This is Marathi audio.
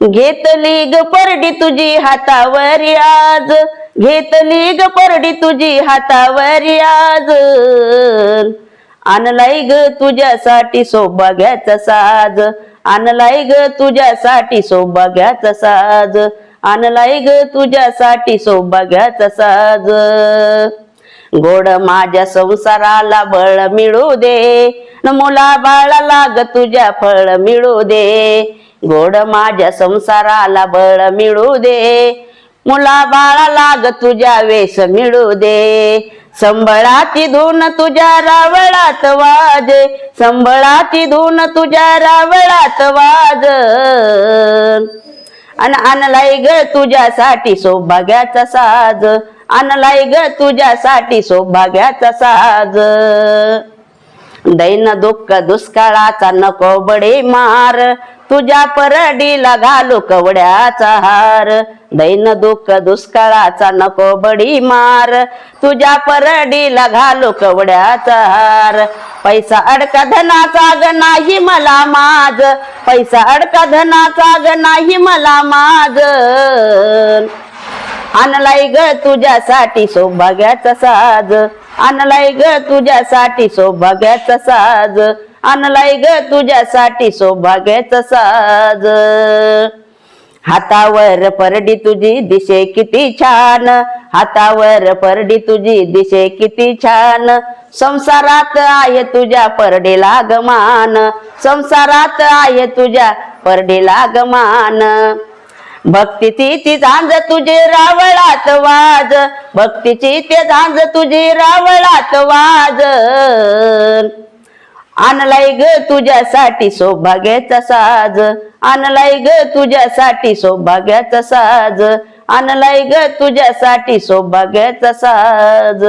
घेतली ग परडी तुझी हातावर आज. घेतली ग परडी तुझी हातावर आज. आणलाय ग तुझ्यासाठी सौभाग्याचा साज. आणलाय ग तुझ्यासाठी सौभाग्याचा साज. आणलाय ग तुझ्यासाठी सौभाग्याचा साज. गोड माझ्या संसाराला बळ मिळू दे. न मुला बाळाला लाग तुझ्या फळ मिळू दे. गोड माझ्या संसाराला बळ मिळू दे. मुला बाळाला लाग तुझ्या वेश मिळू दे. संबळाची धून तुझ्या रावळात वाज. संबळाची धून तुझ्या रावळात वाज. अन आणलाय ग तुझ्यासाठी सौभाग्याचा साज. आणलाय ग तुझ्यासाठी सौभाग्याचा साज. दैन दुःख दुष्काळाचा नको बडे मार. तुझ्या परडीला घालू कवड्याचा हार. दैन दुःख दुष्काळाचा नको बडी मार. तुझ्या परडीला घालू कवड्याचा हार. पैसा अडका धनाचा ग नाही मला माझ पैसा अडका धनाचा ग नाही मला माझ आणलाय ग तुझ्यासाठी सौभाग्याचा साज. आणलाय ग तुझ्यासाठी सौभाग्याचा साज. आणलाय ग तुझ्यासाठी सौभाग्याचा साज. हातावर परडी तुझी दिशे किती छान. हातावर परडी तुझी दिशे किती छान. संसारात आहे तुझ्या परडीला गमान संसारात आहे तुझ्या परडीला गमान भक्तीची ती झांज तुझी रावळात वाज. भक्तीची ते झांज तुझी रावळात वाज. आणलाय ग तुझ्यासाठी सौभाग्याचा साज. आणलाय ग तुझ्यासाठी सौभाग्याचा साज. आणलाय ग तुझ्यासाठी सौभाग्याचा साज.